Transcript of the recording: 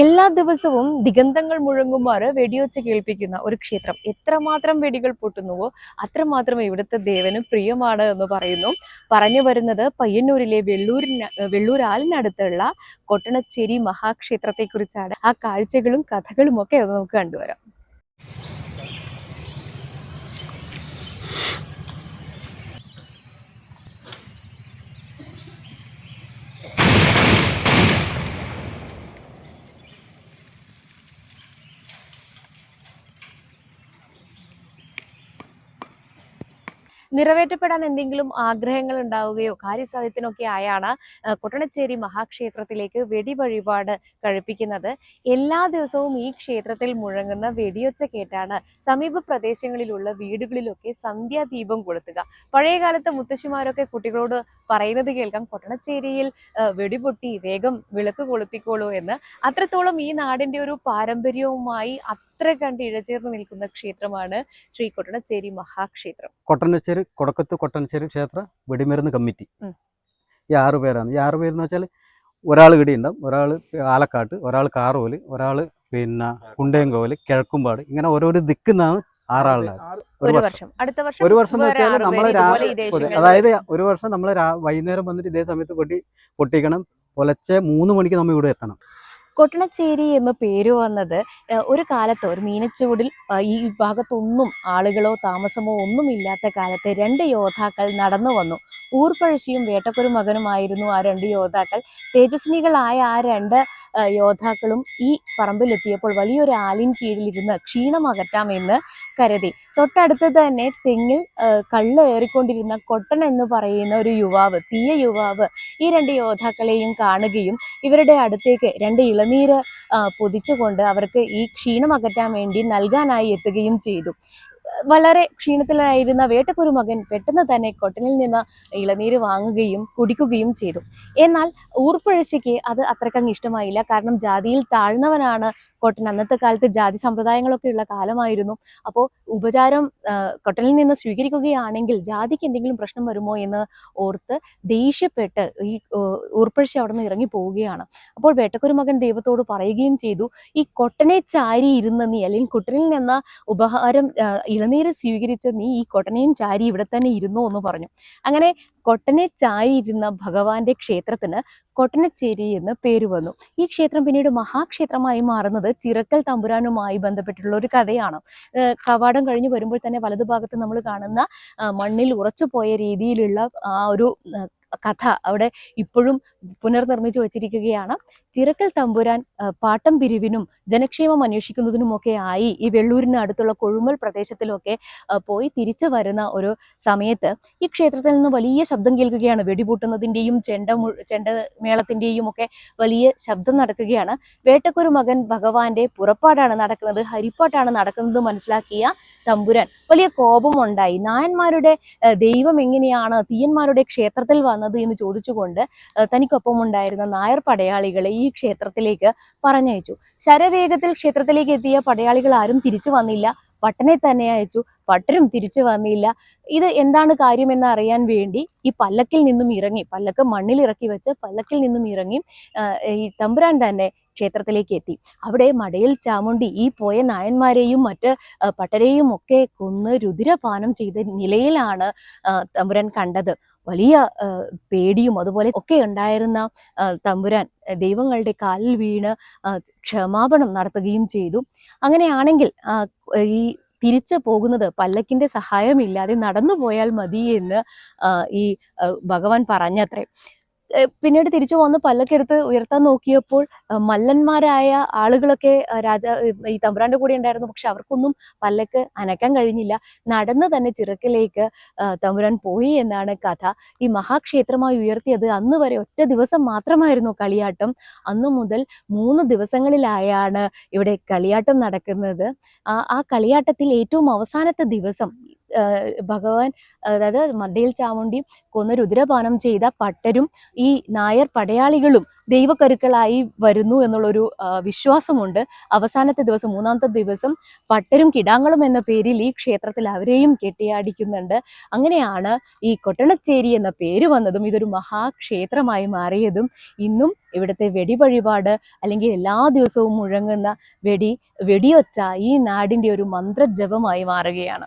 എല്ലാ ദിവസവും ദിഗന്ധങ്ങൾ മുഴങ്ങുമാറ് വെടിയൊച്ച കേൾപ്പിക്കുന്ന ഒരു ക്ഷേത്രം. എത്രമാത്രം വെടികൾ പൊട്ടുന്നുവോ അത്രമാത്രം ഇവിടുത്തെ ദേവന് പ്രിയമാണ് എന്ന് പറയുന്നു. പറഞ്ഞു വരുന്നത് പയ്യന്നൂരിലെ വെള്ളൂരിന് വെള്ളൂരാലിനടുത്തുള്ള കൊട്ടണച്ചേരി മഹാക്ഷേത്രത്തെക്കുറിച്ചാണ്. ആ കാഴ്ചകളും കഥകളും ഒക്കെ നമുക്ക് കണ്ടുവരാം. നിറവേറ്റപ്പെടാൻ എന്തെങ്കിലും ആഗ്രഹങ്ങൾ ഉണ്ടാവുകയോ കാര്യസാധ്യത്തിനൊക്കെ ആയാണ് കൊട്ടണച്ചേരി മഹാക്ഷേത്രത്തിലേക്ക് വെടി വഴിപാട് കഴിപ്പിക്കുന്നത്. എല്ലാ ദിവസവും ഈ ക്ഷേത്രത്തിൽ മുഴങ്ങുന്ന വെടിയൊച്ച കേട്ടാണ് സമീപ പ്രദേശങ്ങളിലുള്ള വീടുകളിലൊക്കെ സന്ധ്യാദീപം കൊളുത്തുക. പഴയകാലത്തെ മുത്തശ്ശിമാരൊക്കെ കുട്ടികളോട് പറയുന്നത് കേൾക്കാം കൊട്ടണച്ചേരിയിൽ വെടിപൊട്ടി വേഗം വിളക്ക് കൊളുത്തിക്കോളൂ എന്ന്. അത്രത്തോളം ഈ നാടിന്റെ ഒരു പാരമ്പര്യവുമായി അത്ര കണ്ട് ഇഴചേർന്ന് നിൽക്കുന്ന ക്ഷേത്രമാണ് ശ്രീ കൊട്ടണച്ചേരി മഹാക്ഷേത്രം. കൊട്ടനശ്ശേരി കൊടക്കത്ത് കൊട്ടൻചേരി ക്ഷേത്ര വെടിമരുന്ന് കമ്മിറ്റി. ഈ ആറ് പേരാണ്. ഈ ആറ് പേരെന്ന് വെച്ചാൽ ഒരാൾ ഇടിയുണ്ടാവും ഒരാൾ ആലക്കാട്ട് ഒരാൾ കാറോൽ ഒരാൾ പിന്നെ കുണ്ടയങ്കോൽ കിഴക്കുംപാട് ഇങ്ങനെ ഓരോരോ ദിക്കുന്നാണ് ആറാളുടെ ഒരു വർഷം. ഒരു വർഷം എന്ന് വെച്ചാൽ നമ്മൾ അതായത് ഒരു വർഷം നമ്മൾ വൈകുന്നേരം വന്നിട്ട് ഇതേ സമയത്ത് പൊട്ടി പൊട്ടിക്കണം. പുലച്ചെ മൂന്ന് മണിക്ക് നമ്മൾ ഇവിടെ എത്തണം. കൊട്ടണച്ചേരി എന്ന പേര് വന്നത് ഒരു കാലത്ത് ഒരു മീനച്ചുവടിൽ ഈ ഭാഗത്തൊന്നും ആളുകളോ താമസമോ ഒന്നും ഇല്ലാത്ത കാലത്ത് രണ്ട് യോദ്ധാക്കൾ നടന്നു വന്നു. ഊർപ്പഴശ്ശിയും വേട്ടക്കൊരു മകനുമായിരുന്നു ആ രണ്ട് യോദ്ധാക്കൾ. തേജസ്വിനികളായ ആ രണ്ട് യോദ്ധാക്കളും ഈ പറമ്പിലെത്തിയപ്പോൾ വലിയൊരു ആലിൻ കീഴിലിരുന്ന് ക്ഷീണം അകറ്റാമെന്ന് കരുതി. തൊട്ടടുത്ത് തന്നെ തെങ്ങിൽ കള്ള് ഏറിക്കൊണ്ടിരുന്ന കൊട്ടൻ എന്ന് പറയുന്ന ഒരു യുവാവ് തീയ യുവാവ് ഈ രണ്ട് യോദ്ധാക്കളെയും കാണുകയും ഇവരുടെ അടുത്തേക്ക് രണ്ട് ഇളനീര് പൊതിച്ചുകൊണ്ട് അവർക്ക് ഈ ക്ഷീണം അകറ്റാൻ വേണ്ടി നൽകാനായി എത്തുകയും ചെയ്തു. വളരെ ക്ഷീണത്തിലായിരുന്ന വേട്ടക്കൊരു മകൻ പെട്ടെന്ന് തന്നെ കൊട്ടനിൽ നിന്ന് ഇളനീര് വാങ്ങുകയും കുടിക്കുകയും ചെയ്തു. എന്നാൽ ഊർപ്പഴശ്ശിക്ക് അത് അത്രക്കങ്ങ് ഇഷ്ടമായില്ല. കാരണം ജാതിയിൽ താഴ്ന്നവനാണ് കൊട്ടൻ. അന്നത്തെ കാലത്ത് ജാതി സമ്പ്രദായങ്ങളൊക്കെ ഉള്ള കാലമായിരുന്നു. അപ്പോൾ ഉപചാരം കൊട്ടനിൽ നിന്ന് സ്വീകരിക്കുകയാണെങ്കിൽ ജാതിക്ക് എന്തെങ്കിലും പ്രശ്നം വരുമോ എന്ന് ഓർത്ത് ദേഷ്യപ്പെട്ട് ഈ ഊർപ്പഴശ്ശി അവിടെ നിന്ന് ഇറങ്ങി പോവുകയാണ്. അപ്പോൾ വേട്ടക്കൊരു മകൻ ദൈവത്തോട് പറയുകയും ചെയ്തു ഈ കൊട്ടനെ ചാരി ഇരുന്ന നീ അല്ലെങ്കിൽ കുട്ടനിൽ നിന്ന് ഉപഹാരം ഇളനീര് സ്വീകരിച്ച നീ ഈ കൊട്ടനെയും ചാരി ഇവിടെ തന്നെ ഇരുന്നോ എന്ന് പറഞ്ഞു. അങ്ങനെ കൊട്ടനെ ചാരി ഇരുന്ന ഭഗവാന്റെ ക്ഷേത്രത്തിന് കൊട്ടനച്ചേരി എന്ന് പേര് വന്നു. ഈ ക്ഷേത്രം പിന്നീട് മഹാക്ഷേത്രമായി മാറുന്നത് ചിറക്കൽ തമ്പുരാനുമായി ബന്ധപ്പെട്ടിട്ടുള്ള ഒരു കഥയാണ്. കവാടം കഴിഞ്ഞ് വരുമ്പോൾ തന്നെ വലതുഭാഗത്ത് നമ്മൾ കാണുന്ന മണ്ണിൽ ഉറച്ചുപോയ രീതിയിലുള്ള ആ ഒരു കഥ അവിടെ ഇപ്പോഴും പുനർനിർമ്മിച്ചു വച്ചിരിക്കുകയാണ്. ചിറക്കൽ തമ്പുരാൻ പാട്ടം പിരിവിനും ജനക്ഷേമം അന്വേഷിക്കുന്നതിനുമൊക്കെ ആയി ഈ വെള്ളൂരിന് അടുത്തുള്ള കൊഴുമൽ പ്രദേശത്തിലൊക്കെ പോയി തിരിച്ചു വരുന്ന ഒരു സമയത്ത് ഈ ക്ഷേത്രത്തിൽ നിന്ന് വലിയ ശബ്ദം കേൾക്കുകയാണ്. വെടിപൊട്ടുന്നതിന്റെയും ചെണ്ട ചെണ്ട ഒക്കെ വലിയ ശബ്ദം നടക്കുകയാണ്. വേട്ടക്കൊരു മകൻ ഭഗവാന്റെ പുറപ്പാടാണ് നടക്കുന്നത്. ഹരിപ്പാട്ടാണ് നടക്കുന്നത് മനസ്സിലാക്കിയ തമ്പുരാൻ വലിയ കോപമുണ്ടായി. നായന്മാരുടെ ദൈവം എങ്ങനെയാണ് തീയന്മാരുടെ ക്ഷേത്രത്തിൽ വന്നത് എന്ന് ചോദിച്ചുകൊണ്ട് തനിക്കൊപ്പം ഉണ്ടായിരുന്ന നായർ പടയാളികളെ ഈ ക്ഷേത്രത്തിലേക്ക് പറഞ്ഞയച്ചു. ശരവേഗത്തിൽ ക്ഷേത്രത്തിലേക്ക് എത്തിയ പടയാളികൾ ആരും തിരിച്ചു വന്നില്ല. പട്ടനെ തന്നെ അയച്ചു. പട്ടരും തിരിച്ചു വന്നില്ല. ഇത് എന്താണ് കാര്യമെന്ന് അറിയാൻ വേണ്ടി ഈ പല്ലക്കിൽ നിന്നും ഇറങ്ങി പല്ലക്ക് മണ്ണിൽ ഇറക്കി വെച്ച് പല്ലക്കിൽ നിന്നും ഇറങ്ങി ഈ തമ്പുരാൻ തന്നെ ക്ഷേത്രത്തിലേക്ക് എത്തി അവിടെ മടയിൽ ചാമുണ്ടി ഈ പോയ നായന്മാരെയും മറ്റ് പട്ടരെയും ഒക്കെ കൊന്ന് രുതിരപാനം ചെയ്ത നിലയിലാണ് തമ്പുരൻ കണ്ടത്. വലിയ പേടിയും അതുപോലെ ഒക്കെ ഉണ്ടായിരുന്ന തമ്പുരാൻ ദൈവങ്ങളുടെ കാലിൽ വീണ് ക്ഷമാപണം നടത്തുകയും ചെയ്തു. അങ്ങനെയാണെങ്കിൽ ഈ തിരിച്ചു പോകുന്നത് പല്ലക്കിന്റെ സഹായമില്ലാതെ നടന്നു പോയാൽ മതി എന്ന് ഈ ഭഗവാൻ പറഞ്ഞത്രേ. പിന്നീട് തിരിച്ചു വന്ന് പല്ലക്കെടുത്ത് ഉയർത്താൻ നോക്കിയപ്പോൾ മല്ലന്മാരായ ആളുകളൊക്കെ രാജ ഈ തമ്പുരാന്റെ കൂടെ ഉണ്ടായിരുന്നു. പക്ഷെ അവർക്കൊന്നും പല്ലക്ക് അനക്കാൻ കഴിഞ്ഞില്ല. നടന്ന് തന്നെ ചിറക്കിലേക്ക് തമ്പുരാൻ പോയി എന്നാണ് കഥ. ഈ മഹാക്ഷേത്രമായി ഉയർത്തിയത് അന്ന് വരെ ഒറ്റ ദിവസം മാത്രമായിരുന്നു കളിയാട്ടം. അന്ന് മുതൽ മൂന്ന് ദിവസങ്ങളിലായാണ് ഇവിടെ കളിയാട്ടം നടക്കുന്നത്. ആ കളിയാട്ടത്തിൽ ഏറ്റവും അവസാനത്തെ ദിവസം ഭഗവാൻ അതായത് മദ്ദയിൽ ചാമുണ്ടിയും കൊന്ന രുദ്രപാനം ചെയ്ത പട്ടരും ഈ നായർ പടയാളികളും ദൈവക്കരുക്കളായി വരുന്നു എന്നുള്ളൊരു വിശ്വാസമുണ്ട്. അവസാനത്തെ ദിവസം മൂന്നാമത്തെ ദിവസം പട്ടരും കിടാങ്ങളും എന്ന പേരിൽ ഈ ക്ഷേത്രത്തിൽ അവരെയും കെട്ടിയാടിക്കുന്നുണ്ട്. അങ്ങനെയാണ് ഈ കൊട്ടണച്ചേരി എന്ന പേര് വന്നതും ഇതൊരു മഹാക്ഷേത്രമായി മാറിയതും. ഇന്നും ഇവിടുത്തെ വെടി വഴിപാട് അല്ലെങ്കിൽ എല്ലാ ദിവസവും മുഴങ്ങുന്ന വെടി വെടിയൊച്ച ഈ നാടിന്റെ ഒരു മന്ത്രജപമായി മാറുകയാണ്.